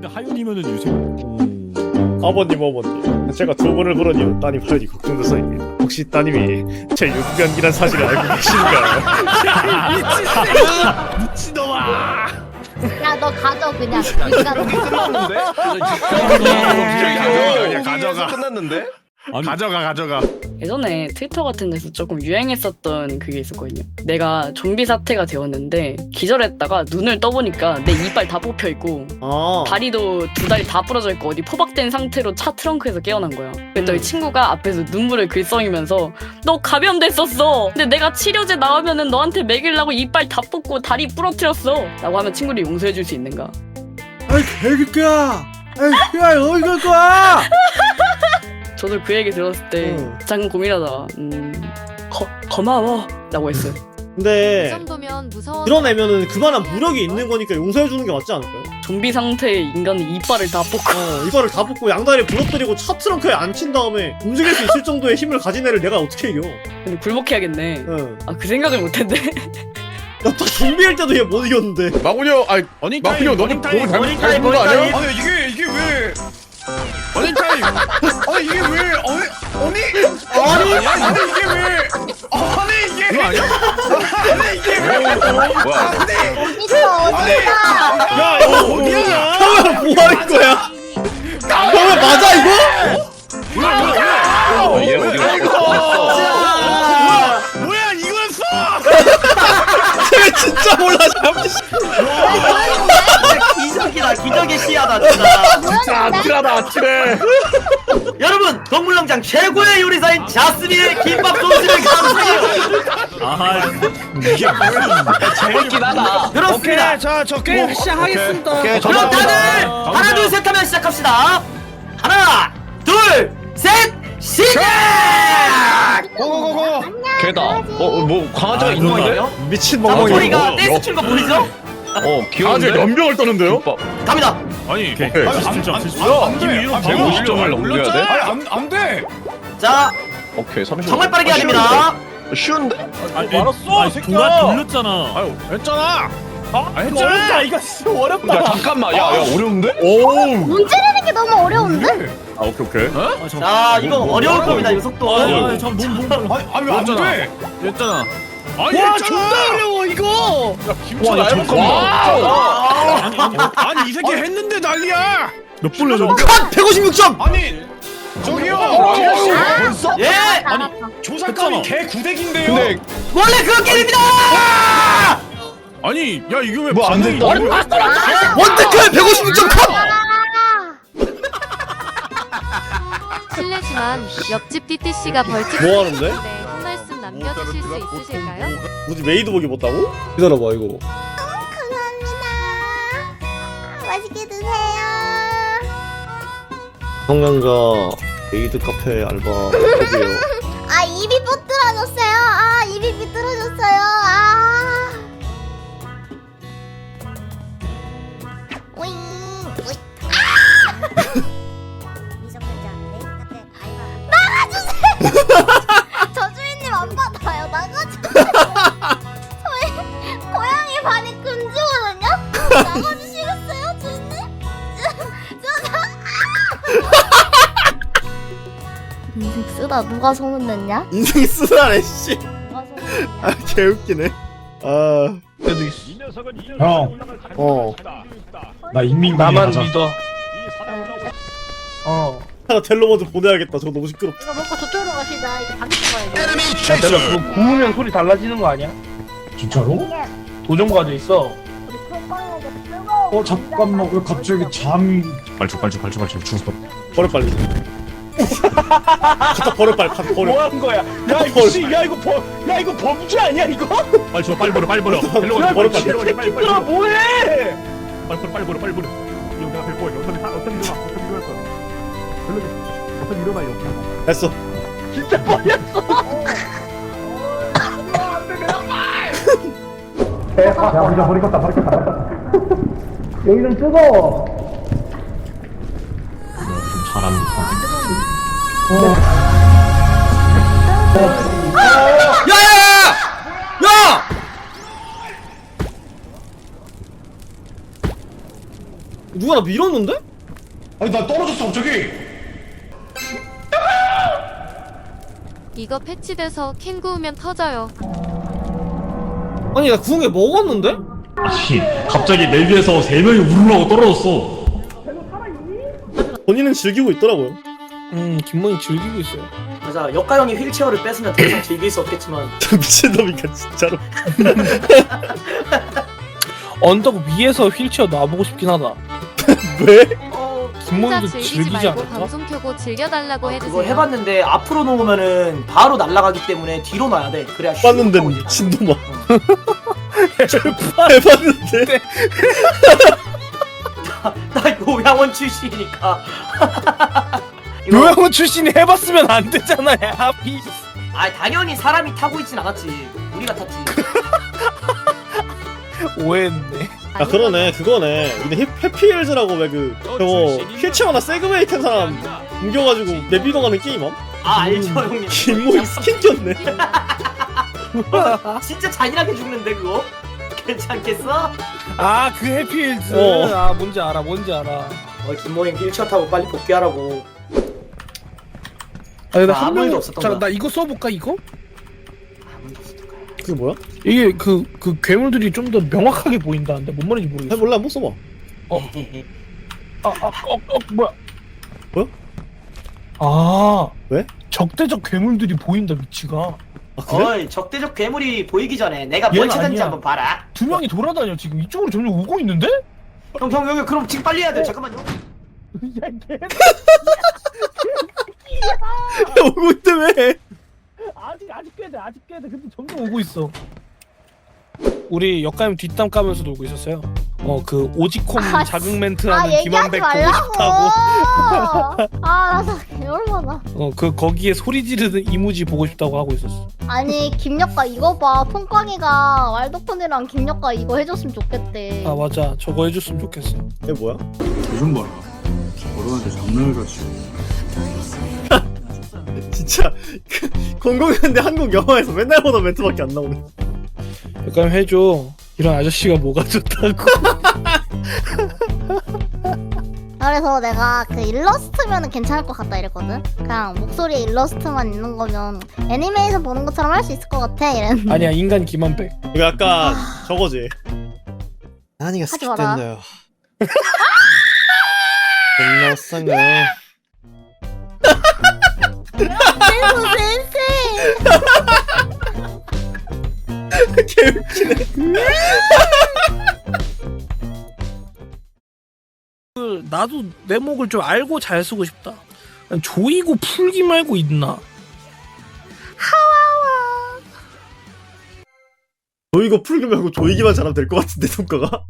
근데 하윤이면은 유생 음, 아버님 어머니 제가 두 분을 부르니 따님 하윤이 걱정돼서입니다 혹시 따님이 제 유부변기란 사실을 알고 계신가요? 미친놈아 야 너 가져 그냥 일단 끝났는데? 가져가 끝났는데? 아니, 가져가 가져가 예전에 트위터 같은 데서 조금 유행했었던 그게 있었거든요. 내가 좀비 사태가 되었는데 기절했다가 눈을 떠보니까 내 이빨 다 뽑혀 있고 아 다리도 두 다리 다 부러져 있고 어디 포박된 상태로 차 트렁크에서 깨어난 거야. 그랬더니 친구가 앞에서 눈물을 글썽이면서 너 감염됐었어. 근데 내가 치료제 나오면은 너한테 먹이려고 이빨 다 뽑고 다리 부러뜨렸어. 라고 하면 친구를 용서해 줄 수 있는가? 아이 개그야 아이 야 어이가 까 저도 그 얘기 들었을 때 응. 잠깐 고민하다가 음 거, 고마워 라고 했어요. 그 근데 정도면 무서워. 드러내면은 그만한 무력이 있는 거니까 용서해주는 게 맞지 않을까요? 좀비 상태의 인간이 이빨을 다 뽑고 어 이거를 다 뽑고 양다리 부러뜨리고 차 트렁크에 앉힌 다음에 움직일 수 있을 정도의 힘을 가진 애를 내가 어떻게 이겨 근데 굴복해야겠네. 응. 아 그 생각을 못했네. 나다 준비할 때도 얘 못 이겼는데 마군요, 아니 어니 마군요 너무 너무 잘못 머리카락, 잘못 본거 아니에요? 아니 이게 이게 왜? 어니 타임 아니 이게 왜? 아니 아니 아니 아니 이게 왜? 아니 이게 이거 아니야? 아니 이게 왜? 뭐야? 있어 어디가 야 이거 어디야 형은 뭐할 거야 형은 맞아 이거? 어, 얘 어디 갔어? 뭐야 이거였어 쟤 진짜 몰라 잠시 기적이다 기적의 시야다 진짜 진짜 아찔하다 아찔해 여러분 동물농장 최고의 요리사인 자스민의 김밥 소스를 감사해요 아하 이게 무슨 재밌긴 하다. 그렇습니다 자저 게임 시작하겠습니다. 오케이, 그럼 저도 다들 하나 둘 셋 하면 시작합시다 하나 둘 셋 시작 고고고고. 개다. 어, 어, 뭐 강아지가 있는? 거예요? 미친 자 멍멍이 소리가 뭐, 댄스 춘거 보이죠? 어, 귀여운데. 연병을 떠는데요? 갑니다 아니 오케이. 70점 70점 돼. 이미 이런 아, 150 점을 넘겨야 돼? 아니 안 안 돼. 자 오케이, 30. 정말 빠르게 됩니다 쉬운데? 아니 알았어 동아 돌렸잖아 아유 했잖아 아 했잖아 이거 진짜 어렵다 야, 잠깐만. 야, 야, 어려운데? 오. 문지르는 게 너무 어려운데? 아, 오케이, 오케이. 자 이거 어려울 겁니다 이 속도 아니 참 너무 너무 아니 아니 왜안 돼? 했잖아 아니 와 존나 어려워 이거. 김치 와, 잠깐만. 아니 아니 아니 이 새끼 했는데 난리야! 몇 불 내줘 156점! 아니 저기요. 벌써? 예! 알았어 조사감이 개 구대기인데요. 근데 원래 그 게임입니다! 아니 야 이게 왜 뭐안 반응이 된다? 원테크 156점 컷! 실례지만 옆집 띠띠 씨가 벌칙 뭐 하는데? 남겨주실 수 있으실까요? 굳이 메이드복이 입었다고? 기다려봐 이거. 감사합니다. 맛있게 드세요. 성년자 메이드 카페 알바 아 입이 뽀뚤어졌어요 쓰다 누가 소문냈냐? 인생이 쓰라네 씨. 누가 소문냈냐? 아 개웃기네. 아. 형, 어. 나 인민군이 나만 가자. 믿어. 어. 하나 텔로 먼저 보내야겠다. 저거 너무 시끄럽 이거 먹고 저쪽으로 가시자. 이제 방금 가야 돼 야 내가 그거 구우면 소리 달라지는 거 아니야? 진짜로? 도전 과제 있어. 우리 콩콩이가 뜨거워 어 잠깐만. 왜 갑자기 잠이 발주 발주 발주 발주 죽었어. 버려 빨리 갖다 버려 빨리 갖다 버려 뭐 하는 거야? 야 이거 씨, 야 이거 버, 야 이거 범죄 아니야 이거? 빨리 줘 빨리 버려 빨리 버려 헬로 야, 버려 빨리 빨리 버려 빨리 얘들아 버려 뭐해 빨리 버려 빨리 버려 빨리 버려 이거 내가 될 거야 어떻게 어떻게 일어나 어떻게 일어났어 어떻게 일어나 이거 됐어. 진짜 버렸어. 야 우리가 버리겠다 버리겠다. 여기는 뜨거워 누가 누가 나 밀었는데? 아니 나 떨어졌어 갑자기 이거 패치돼서 캔 구우면 터져요. 아니 나 구운 게 먹었는데? 아니 갑자기 내 위에서 세 명이 우르르 떨어졌어 본인은 즐기고 있더라고요 음 김mon이 즐기고 있어요. 맞아 역가 형이 휠체어를 뺏으면 더 이상 즐길 수 없겠지만. 미친놈이니까 진짜로. 언덕 위에서 휠체어 놔보고 싶긴 하다. 왜? 어, 혼자 김mon이도 즐기지 즐기지 말고 않을까? 방송 켜고 즐겨달라고 그거 해주세요. 해봤는데 앞으로 놓으면은 바로 날아가기 때문에 뒤로 놔야 돼. 그래야 슉 봤는데 하고. 미친놈아. 해봤는데? 나 요양원 출신이니까 요양원 출신이 해봤으면 안 되잖아 야이아 당연히 사람이 타고 있진 않았지. 우리가 탔지. 오해했네. 아 그러네. 그거네. 근데 해, 해피힐즈라고 왜그 저거 휠체어나 세그웨이 탄 사람 옮겨가지고 내비동하는 게임함? 아 알죠 형님. 김모이 스킨 꼈네. 진짜 잔인하게 죽는데 그거? 괜찮겠어? 아 그 해피힐즈. 어. 아 뭔지 알아 뭔지 알아. 어 김모임 휠체어 타고 빨리 복귀하라고 아니 아, 나한 아무 명 일도 없었던 거야. 자나 이거 써볼까 이거? 아무도 없었던 거야 그게 뭐야? 이게 그 그 괴물들이 좀 더 명확하게 보인다는데 뭔 말인지 모르겠어 해볼래 한번 써봐 아아어 어, 뭐야 뭐야? 아 왜? 적대적 괴물들이 보인다 위치가 아 그래? 어이 적대적 괴물이 보이기 전에 내가 얘는 뭘 찾았는지 아니야. 한번 봐라 두 명이 돌아다녀 지금 이쪽으로 점점 오고 있는데? 형 형 형 그럼 지금 빨리 해야 돼 잠깐만요 야 걔 오고 있대 왜? 아직 아직 꽤돼 아직 꽤돼. 근데 점점 오고 있어. 우리 역가임 뒷담 까면서 놀고 있었어요. 어 그 오지콤 아, 자극 아 멘트하는 얘기하지 김한백 보고. 말라고. 싶다고 아나 개얼마나 어 그 거기에 소리 지르는 이무지 보고 싶다고 하고 있었어. 아니 김역가 이거 봐. 폰광이가 왈도폰이랑 김역가 이거 해줬으면 좋겠대. 아 맞아. 저거 해줬으면 좋겠어. 얘 뭐야? 요즘 봐라 어른한테 장난을 가지고 진짜 그 공공연대 한국 영화에서 맨날 보던 멘트밖에 안 나오네 역가임 해줘 이런 아저씨가 뭐가 좋다고 그래서 내가 그 일러스트면은 괜찮을 것 같다 이랬거든 그냥 목소리에 일러스트만 있는 거면 애니메이션 보는 것처럼 할 수 있을 것 같아 이랬는데 아니야 인간 김한백 이거 약간 저거지 아니가 하지 마라. 스킵됐네요 끝났어요 센스 센스 개웃기네 그, 나도 내 목을 좀 알고 잘 쓰고 싶다. 난 조이고 풀기 말고 있나? 조이고 풀기 말고 조이기만 잘하면 될 것 같은데 손가가